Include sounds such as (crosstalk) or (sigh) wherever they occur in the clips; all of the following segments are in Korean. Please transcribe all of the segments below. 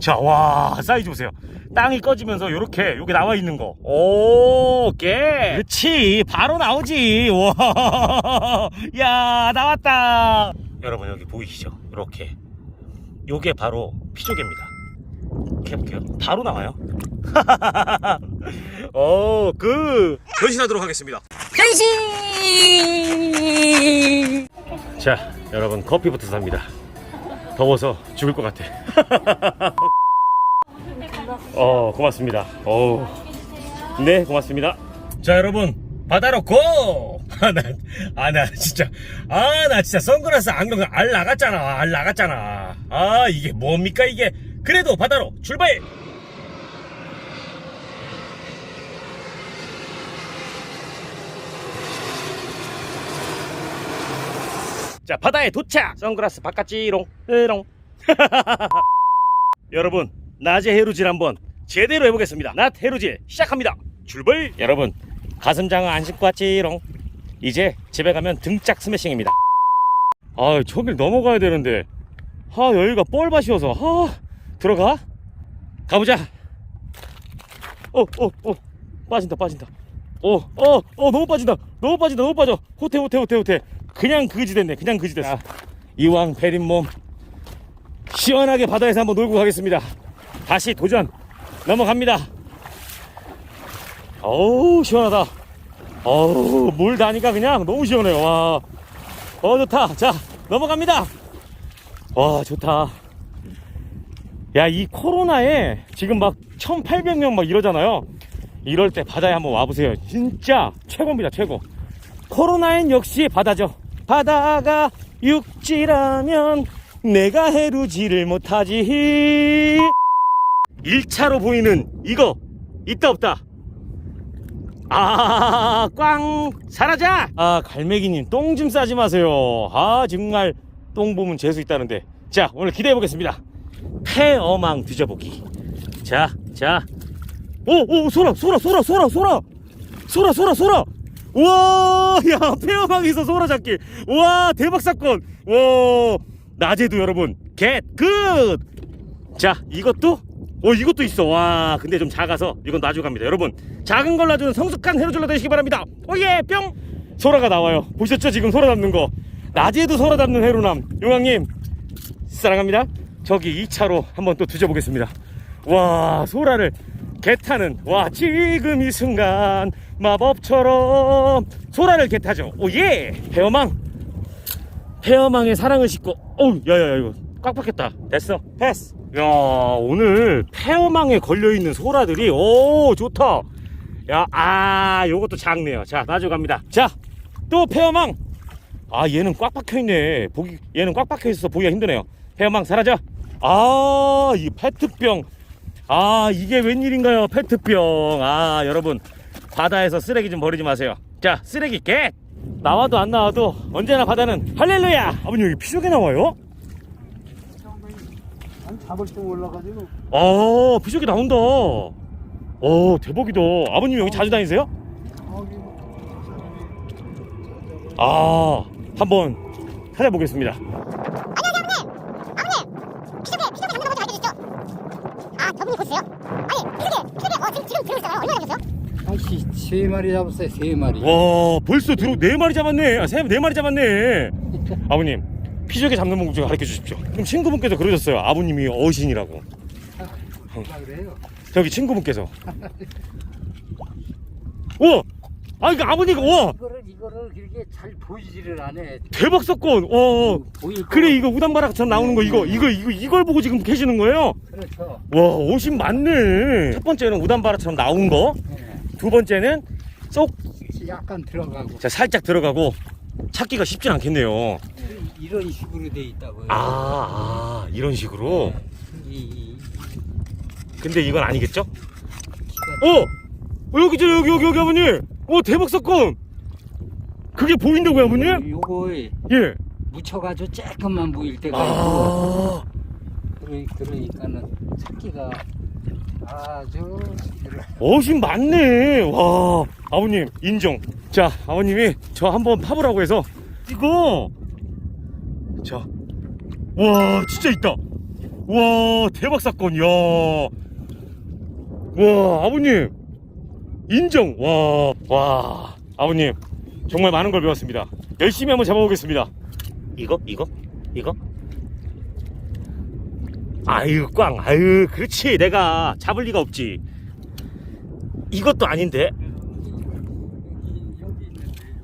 자, 와, 사이즈 보세요. 땅이 꺼지면서 이렇게 여기 나와 있는 거. 오, 개. 그렇지. 바로 나오지. 와, (laughs) 야, 나왔다. 여러분 여기 보이시죠? 이렇게. 요게 바로 피조개입니다. 이렇게 해볼게요. 바로 나와요. (laughs) 어, 그 변신하도록 하겠습니다. 변신. 자, 여러분 커피부터 삽니다. 더워서 죽을 것 같아. (laughs) 어, 고맙습니다. 어우. 네, 고맙습니다. 자, 여러분, 바다로 고! (laughs) 아, 나, 아, 나 진짜, 아, 나 진짜 선글라스 안경 알 나갔잖아. 알 나갔잖아. 아, 이게 뭡니까, 이게. 그래도 바다로 출발! 자, 바다에 도착! 선글라스 바깥지롱, 으롱. (laughs) 여러분, 낮에 해루질 한번 제대로 해보겠습니다. 낮 해루질 시작합니다. 출발! 여러분, 가슴장어 안 신고 왔지롱. 이제 집에 가면 등짝 스매싱입니다. 아, 저길 넘어가야 되는데. 아, 여기가 뻘밭이어서. 아, 들어가? 가보자. 어, 어, 어. 빠진다, 빠진다. 어, 어, 어, 너무 빠진다. 너무 빠진다, 너무 빠져. 호태, 호태, 호태, 호태. 그냥 그지 됐네. 그냥 그지 됐어. 이왕 베린 몸. 시원하게 바다에서 한번 놀고 가겠습니다. 다시 도전 넘어갑니다. 어우 시원하다. 어우 물 다니까 그냥 너무 시원해요. 와, 어 좋다. 자 넘어갑니다. 와 좋다. 야 이 코로나에 지금 막 1,800명 막 이러잖아요. 이럴 때 바다에 한번 와보세요. 진짜 최고입니다 최고. 코로나엔 역시 바다죠. 바다가 육지라면 내가 해루지를 못하지. 1차로 보이는 이거 있다 없다. 아, 꽝 사라져. 아, 갈매기님 똥 좀 싸지 마세요. 아, 정말 똥 보면 재수 있다는데. 자, 오늘 기대해 보겠습니다. 폐어망 뒤져보기. 자, 자. 오, 오, 소라, 소라, 소라, 소라, 소라. 소라, 소라, 소라. 우와, 야, 폐어망에서 소라 잡기. 우와, 대박 사건. 와, 낮에도 여러분, 겟, 굿. 자, 이것도, 어, 이것도 있어. 와, 근데 좀 작아서 이건 놔주고 갑니다. 여러분, 작은 걸 놔주는 성숙한 해로줄로 되시기 바랍니다. 오예, 뿅! 소라가 나와요. 보셨죠? 지금 소라 잡는 거. 낮에도 소라 잡는 해로남. 용왕님, 사랑합니다. 저기 2차로 한번 또 뒤져보겠습니다. 와, 소라를 개타는, 와, 지금 이 순간 마법처럼 소라를 개타죠. 오예! 배어망! 폐어망의 사랑을 싣고 어우 야야야 이거 꽉 박혔다. 됐어. 패스. 야 오늘 폐어망에 걸려있는 소라들이 오 좋다. 야아 요것도 작네요. 자 놔줘갑니다. 자또 폐어망. 아 얘는 꽉 박혀있네. 보기 얘는 꽉 박혀있어서 보기가 힘드네요. 폐어망 사라져. 아이 페트병 아 이게 웬일인가요? 페트병. 아 여러분. 바다에서 쓰레기 좀 버리지 마세요. 자 쓰레기 개 나와도 안 나와도 언제나 바다는 할렐루야! 아버님 여기 피조개 나와요? 한 잡을 때 올라가지고. 아 피조개 나온다. 어 대박이다. 아버님 여기 자주 다니세요? 거기 아 한번 찾아보겠습니다 피조개, 피조개 잡는 거 먼저 알려주시죠. 아, 저분이 보세요. 아니, 피조개, 피조개, 어, 지금, 있잖아요. 얼마나 잡으세요? 한시 세 마리 잡았어요 세 마리. 와 벌써 들어 네 마리 잡았네. 아, 세, 네 마리 잡았네. (laughs) 아버님 피조개 잡는 방법 좀 가르쳐 주십시오. 그럼 친구분께서 그러셨어요. 아버님이 어신이라고. 뭐라 그래요? 저기 친구분께서. (laughs) 우와 아 이거 아버니가 우와! 이거를 이거를 그렇게 잘 보이지를 않아 대박 사건 와 보일 거 그래 이거 우당바락처럼 나오는 거 이거 이거 이거 이걸 보고 지금 계시는 거예요? 그렇죠. 와 오신 맞네. 첫 번째는 우당바락처럼 나온 거. 두 네. 번째는 쏙. 약간 들어가고. 자, 살짝 들어가고. 찾기가 쉽진 않겠네요. 이런 식으로 돼 있다고요? 아, 아 이런 식으로? 이, 이. 근데 이건 아니겠죠? 기가 어! 어 여기 저 여기 여기 여기 아버님 어 대박 사건. 그게 보인다고요 아버님? 요거에 예. 묻혀가지고 조금만 보일 때가 있고. 아, 그러, 그러니까는 찾기가 아주 들어- 어신 많네. 와, 아버님 인정. 자, 아버님이 저 한번 파보라고 해서. 이거. 자, 와 진짜 있다. 와 대박 사건 이야. 와 아버님 인정. 와 와. 아버님 정말 많은 걸 배웠습니다. 열심히 한번 잡아보겠습니다. 이거? 이거? 이거? 아유 꽝. 아유 그렇지. 내가 잡을 리가 없지. 이것도 아닌데?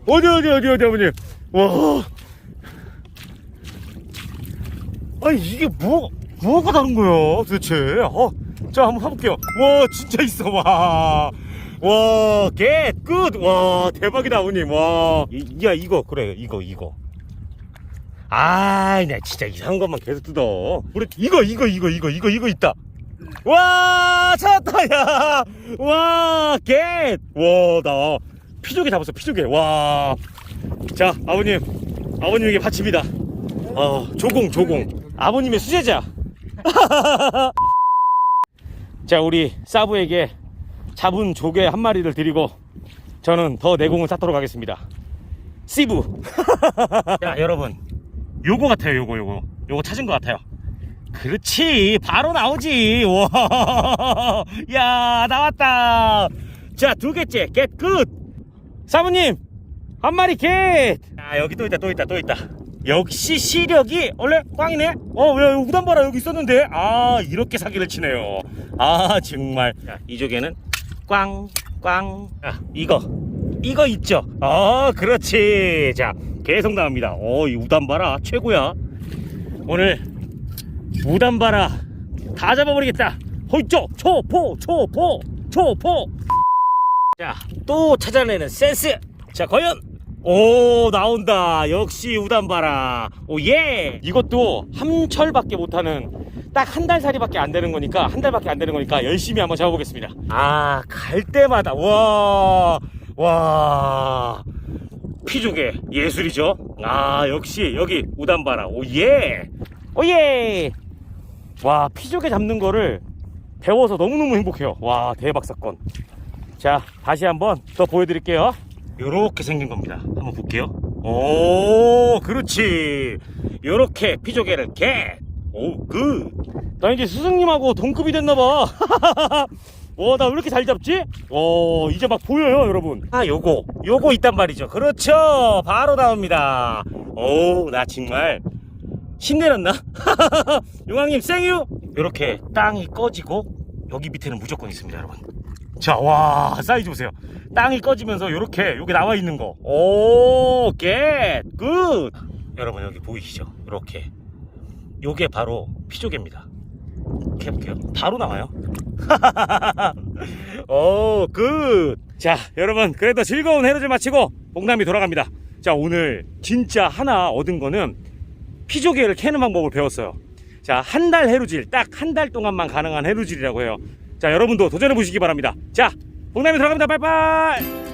어디 어디 어디 어디 아버님? 와. 아니 이게 뭐 뭐가 다른 거야 도대체? 어, 자 한번 해볼게요. 와 진짜 있어. 와 와겟굿와 대박이다 아버님. 와야 이거 그래 이거 이거. 아이 나 진짜 이상한 것만 계속 뜯어. 우리 이거 이거 이거 이거 이거 이거 있다. 와 찾았다 야 와 겟 와 나 피조개 잡았어 피조개. 와 자 아버님. 아버님에게 바칩니다. 어 조공 조공. 아버님의 수제자. (laughs) 자 우리 사부에게 잡은 조개 한 마리를 드리고 저는 더 내공을 쌓도록 하겠습니다. 씨부. (laughs) 자 여러분. 요거 같아요 요거 요거. 요거 찾은 것 같아요. 그렇지. 바로 나오지. 와야 (laughs) 나왔다. 자 두 개째. 겟굿 사부님 한 마리 겟 아, 여기 또 있다 또 있다 또 있다. 역시 시력이 원래 꽝이네. 어왜 우단 봐라. 여기 있었는데. 아 이렇게 사기를 치네요. 아 정말. 자, 이 조개는 꽝 꽝. 아, 이거. 이거 있죠? 아 그렇지. 자 계속 나옵니다. 어 이 우단 봐라 최고야. 오늘 우단 봐라 다 잡아버리겠다. 호이쪼 초포 초포 초포. 자 또 찾아내는 센스. 자 과연? 오 나온다. 역시 우단 봐라. 오예. 이것도 함철밖에 못하는 딱 한 달 살이밖에 안 되는 거니까 한 달밖에 안 되는 거니까 열심히 한번 잡아보겠습니다. 아 갈 때마다 와 와. 피조개 예술이죠? 아 역시 여기 우단 봐라. 오예. 오예. 와 피조개 잡는 거를 배워서 너무너무 행복해요. 와 대박 사건. 자 다시 한번 더 보여드릴게요. 요렇게 생긴 겁니다. 한번 볼게요. 오 그렇지. 요렇게 피조개를 겟 오 굿 나 이제 스승님하고 동급이 됐나봐 (laughs) 와 나 왜 이렇게 잘 잡지? 오 이제 막 보여요 여러분 아 요거 요거 있단 말이죠 그렇죠 바로 나옵니다 오 나 정말 신내렸나? (laughs) 용왕님 생유 요렇게 땅이 꺼지고 여기 밑에는 무조건 있습니다 여러분 자, 와, 사이즈 보세요. 땅이 꺼지면서 요렇게, 여기 나와 있는 거. 오, 겟, 굿. 여러분, 여기 보이시죠? 요렇게. 요게 바로 피조개입니다. 이렇게 해볼게요. 바로 나와요. (laughs) 오, 굿. 자, 여러분, 그래도 즐거운 해루질 마치고, 봉남이 돌아갑니다. 자, 오늘 진짜 하나 얻은 거는 피조개를 캐는 방법을 배웠어요. 자, 한 달 해루질, 딱 한 달 동안만 가능한 해루질이라고 해요. 자, 여러분도 도전해 보시기 바랍니다. 자, 봉남이 들어갑니다. 빠이빠이!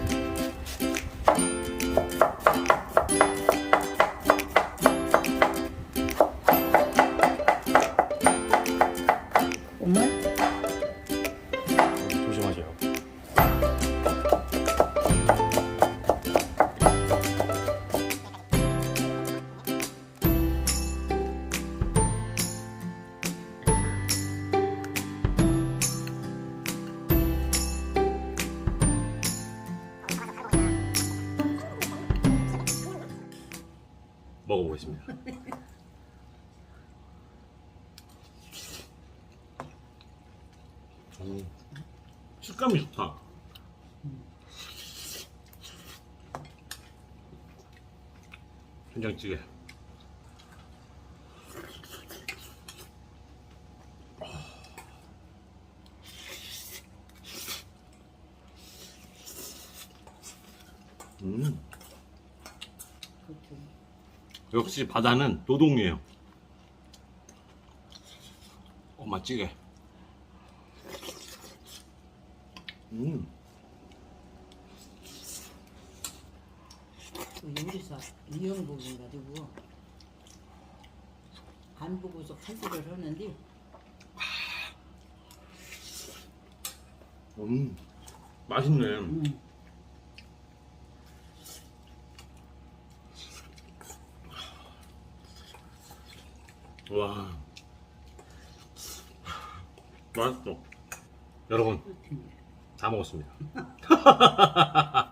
먹어보겠습니다. 음, 식감이 좋다. 된장찌개. 음. 역시 바다는 노동이에요. 어, 맛찌개. 음. 그 요리사 이영복인 가지고 안 보고서 칼질을 하는데 음. 맛있네. 음, 와. 맛있어. 여러분 다 먹었습니다. (laughs)